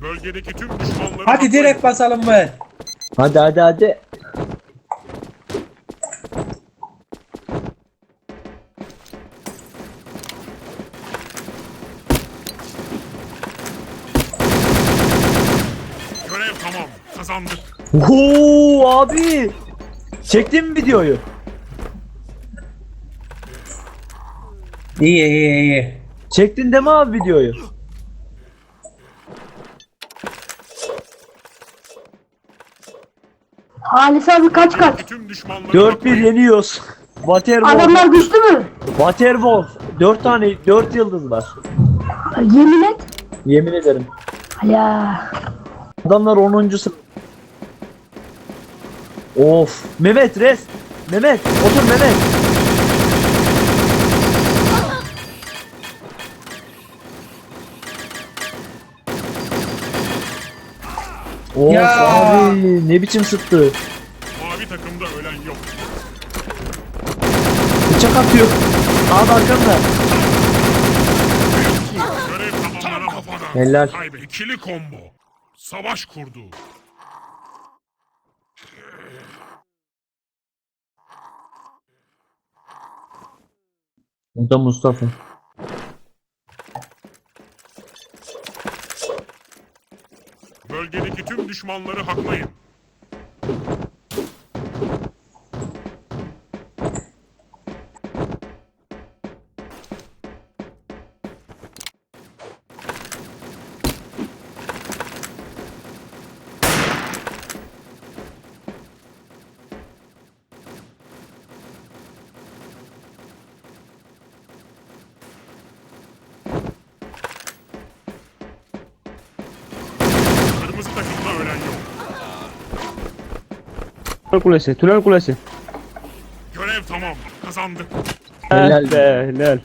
Bölgedeki tüm düşmanları Hadi direkt basalım mı? Hadi hadi hadi. Görev tamam. Kazandık. Oo abi. Çektin mi videoyu? İyi iyi iyi. Çektin değil mi abi videoyu? Halis abi kaç kaç? Tüm düşmanları 4-1 haklayın. yeniyoruz. Waterwolf. Adamlar güçlü mü? Waterwolf. 4 tane 4 yıldız var. Yemin et. Yemin ederim. Ya. Adamlar 10. sınıf. Of. Mehmet res. Mehmet otur Mehmet. Of Ya. abi ne biçim sıktı. Mavi takımda ölen yok. Bıçak atıyor. Abi arkamda. Görev tamamlanamadı. Helal. Kaybe ikili combo. Savaş kurdu. Bu da Mustafa. Bölgedeki tüm düşmanları haklayın. Takımda ölen yok. Tünel kulesi, tünel kulesi. Görev tamam. Kazandık. Helal Helal be, helal.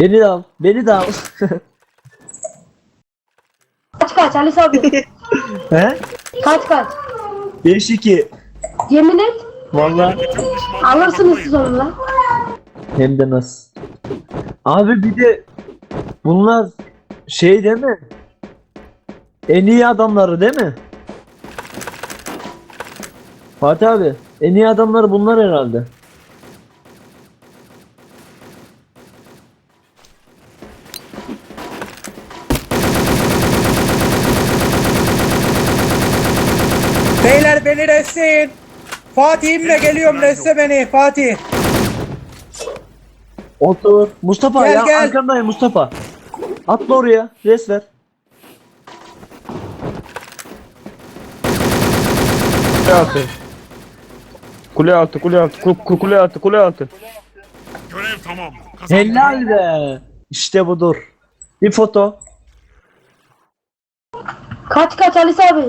Beni de al. Beni de al. Kaç kaç Halis abi? He? kaç kaç? 5-2. Yemin et. Valla. Alırsınız siz onu lan. Hem de nasıl? Abi bir de bunlar şey değil mi? En iyi adamları değil mi? Fatih abi en iyi adamları bunlar herhalde. Beyler beni resleyin. Fatih'im de geliyorum resle beni Fatih. Otur. Mustafa Gel, ya gel. arkandayım Mustafa. Atla oraya. Res ver. Kule altı. Kule altı, kule altı, ku- ku- kule altı, kule altı. Görev tamam. Helal be. İşte budur. Bir foto. Kaç kaç Halis abi?